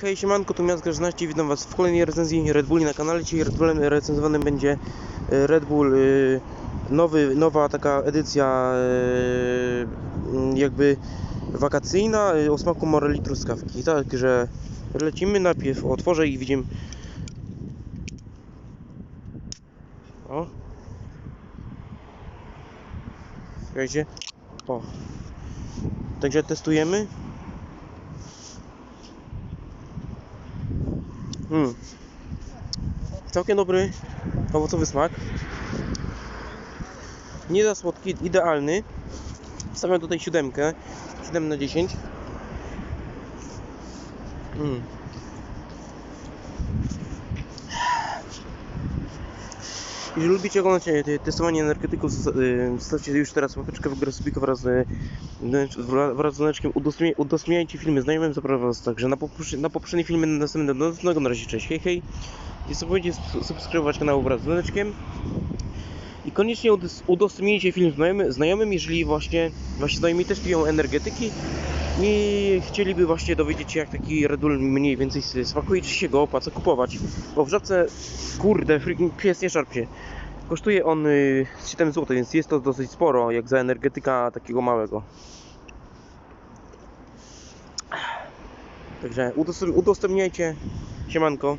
Hej, siemanko, tu Miazga 16, witam was w kolejnej recenzji Red Bulli na kanale. Dzisiaj Red Bullem recenzowany będzie e, Red Bull, e, nowy, nowa taka edycja e, m, jakby wakacyjna o smaku moreli truskawki. Także lecimy najpierw, otworzę i widzimy... O! Słuchajcie. O. Także testujemy. Mm. Całkiem dobry owocowy smak. Nie za słodki, idealny. Stawiam tutaj siódemkę. 7 na 10. Mm. Jeżeli lubicie oglądać e, te- testowanie energetyków, y, zostawcie już teraz łapeczkę w górę subika wraz z, wra- wraz z dzwoneczkiem. Udostępniaj- Udostępniajcie filmy znajomym, zapraszam was także na, poprze- na poprzednie filmy następne do następnego. Na razie cześć, hej hej. Sub- subskrybować kanał wraz z dzwoneczkiem. Koniecznie udos- udostępnijcie film znajomym, znajomym, jeżeli właśnie właśnie znajomi też piją energetyki i chcieliby właśnie dowiedzieć się jak taki Red Bull mniej więcej smakuje, czy się go opłaca kupować. Bo w żabce, kurde, freaking pies nie szarpie. Kosztuje on y, 7 zł, więc jest to dosyć sporo, jak za energetyka takiego małego. Także udostęp- udostępniajcie, siemanko.